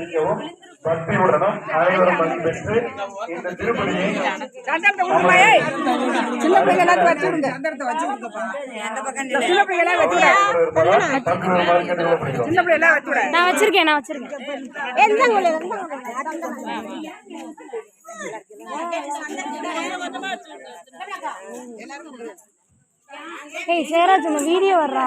மிகவும் பக்தியுடனும் அனைவரும் பங்கு பெற்று இந்த திருப்பதியை சின்ன பிள்ளைங்க எல்லாத்தையும் வச்சு விடுங்க இந்த சின்ன பிள்ளைங்க எல்லாம் வச்சு விட. பக்தியுடன் கேட்டுக்கொள்ளப்படுகிறோம் சின்ன பிள்ளை எல்லாம் வச்சு விட. நான் வச்சிருக்கேன் நான் வச்சிருக்கேன். ஏய் சேராஜ் உங்க வீடியோ வர்றா?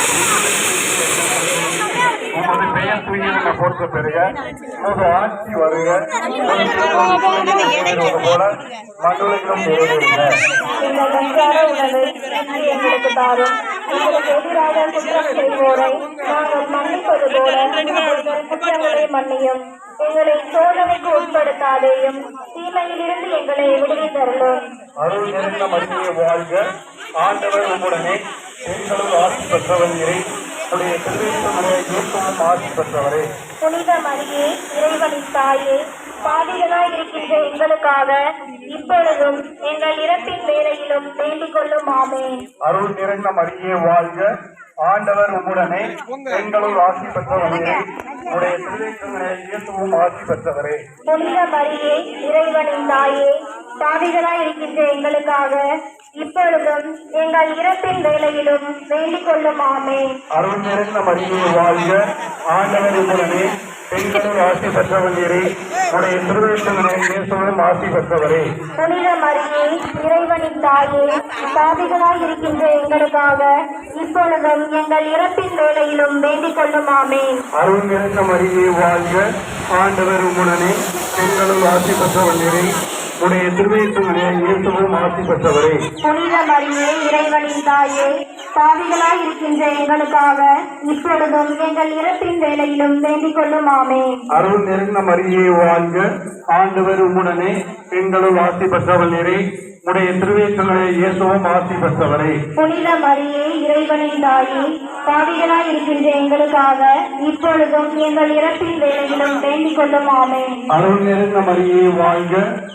பொறுப்பு பெறுக. உமது ஆட்சி வருக. உமது திருவுளம் போல மண்டலங்களும் எங்களுக்கு தாரும் எங்களுக்கு எதிராக குற்றம் செய்வோரை நாங்கள் மன்னிப்பது போல குற்றங்களை மன்னியும் எங்களை சோதனைக்கு உட்படுத்தாதேயும் தீமையிலிருந்து எங்களை விடுவித்தருளும் அருள் நிறைந்த மரியை வாழ்க. ஆண்டவர் உம்முடனே பெண்களும் ஆசி பெற்றவர் நிறை இயக்கமும் ஆசி பெற்றவரே. புனித மரியே இறைவனின் தாயே பாவிகளாய் இருக்கின்ற எங்களுக்காக இப்பொழுதும் எங்கள் இறப்பின் வேளையிலும் வேண்டிக் கொள்ளும் ஆமென். அருள் நிறைந்த மரியே வாழ்க. ஆண்டவர் உம்முடனே பெண்களும் ஆசி பெற்றவரே. உடைய திருவேற்றமுடைய இயக்கமும் ஆசி பெற்றவரே. புனித மரியே இறைவனின் தாயே பாவிகளாய் இருக்கின்ற எங்களுக்காக இப்பொழுதும் எங்கள் இறப்பின் வேளையிலும் வேண்டிக் கொள்ளும் ஆமென். அருள் நிறைந்த மரியே வாழ்க. ஆண்டவர் உம்முடனே பெண்களும் ஆசி பெற்றவரே உடைய திருவேற்றமுடைய இயேசுவும் ஆசி பெற்றவரே. புனித மரியே இறைவனின் தாயே பாவிகளாய் இருக்கின்ற எங்களுக்காக இப்பொழுதும் எங்கள் இறப்பின் வேளையிலும் வேண்டிக் கொள்ளும் ஆமென். அருள் நிறைந்த மரியே வாழ்க. ஆண்டவர் உம்முடனே பெண்களும் ஆசி பெற்றவரே உடைய திருவேற்றமுடைய இயேசுவும் ஆசி பெற்றவரே. புனித மரியே இறைவனின் தாயே பாவிகளாய் இருக்கின்ற எங்களுக்காக இப்பொழுதும் எங்கள் இறப்பின் வேளையிலும் வேண்டிக் கொள்ளும் ஆமென். அருள் நிறைந்த மரியே வாழ்க. ஆண்டவர் உம்முடனே பெண்களும் ஆசி பெற்றவரே உடைய திருவேற்றமுடைய இயேசுவும் ஆசி பெற்றவரே. புனித மரியே இறைவனின் தாயே பாவிகளாய் இருக்கின்ற எங்களுக்காக இப்பொழுதும் எங்கள் இறப்பின் வேளையிலும் வேண்டிக் கொள்ளும் ஆமென். அருள் நிறைந்த மரியே வாழ்க.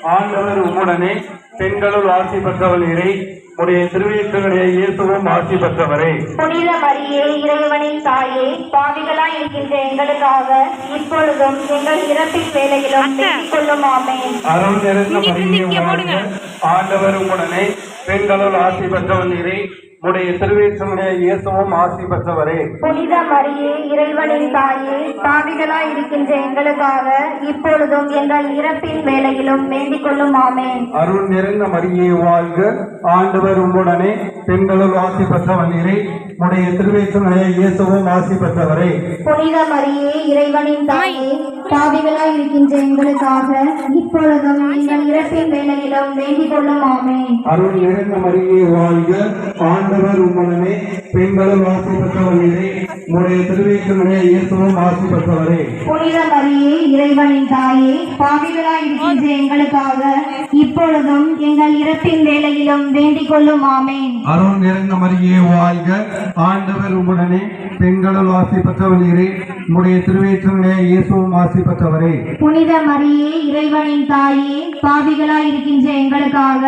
ஆண்டவர் உம்முடனே பெண்களுள் ஆசி பெற்றவரே உடைய திருவேற்றமுடைய இயேசுவும் ஆசி பெற்றவரே. புனித மரியே இறைவனின் தாயே பாவிகளாய் இருக்கின்ற எங்களுக்காக இப்பொழுதும் எங்கள் இறப்பின் வேளையிலும் வேண்டிக் கொள்ளும் ஆமென் அருள் நிறைந்த மரியே ஆண்டவர் உம்முடனே பெண்களுள் ஆசி பெற்றவரே உடைய திருவேற்றமுடைய இயேசுவும் ஆசி பெற்றவரே. புனித மரியே இறைவனின் தாயே பாவிகளாய் இருக்கின்ற எங்களுக்காக இப்பொழுதும் எங்கள் இறப்பின் வேளையிலும் வேண்டிக் கொள்ளும் ஆமென். அருள் நிறைந்த மரியே வாழ்க. ஆண்டவர் உம்முடனே பெண்களுள் ஆசி பெற்றவரே உடைய திருவேற்றமுடைய இயேசுவும் ஆசி பெற்றவரே. புனித மரியே இறைவனின் தாயே பாவிகளாய் இருக்கின்ற எங்களுக்காக இப்பொழுதும் எங்கள் இறப்பின் வேளையிலும் வேண்டிக் கொள்ளும் ஆமென். அருள் நிறைந்த மரியே வாழ்க. ஆண்டவர் உம்முடனே பெண்களுள் ஆசி பெற்றவரே உடைய திருவேற்றமுடைய இயேசுவும் ஆசி பெற்றவரே புனித மரியே இறைவனின் தாயே பாவிகளாய் இருக்கின்ற எங்களுக்காக இப்பொழுதும் எங்கள் இறப்பின் வேளையிலும் வேண்டிக் கொள்ளும் ஆமென். அருள் நிறைந்த மரியே வாழ்க. ஆண்டவர் உம்முடனே பெண்களுள் ஆசி பெற்றவரே உடைய திருவேற்றமுடைய இயேசுவும் ஆசி பெற்றவரே புனித மரியே இறைவனின் தாயே பாவிகளாய் இருக்கின்ற எங்களுக்காக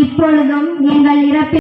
இப்பொழுதும் எங்கள் இறப்பின்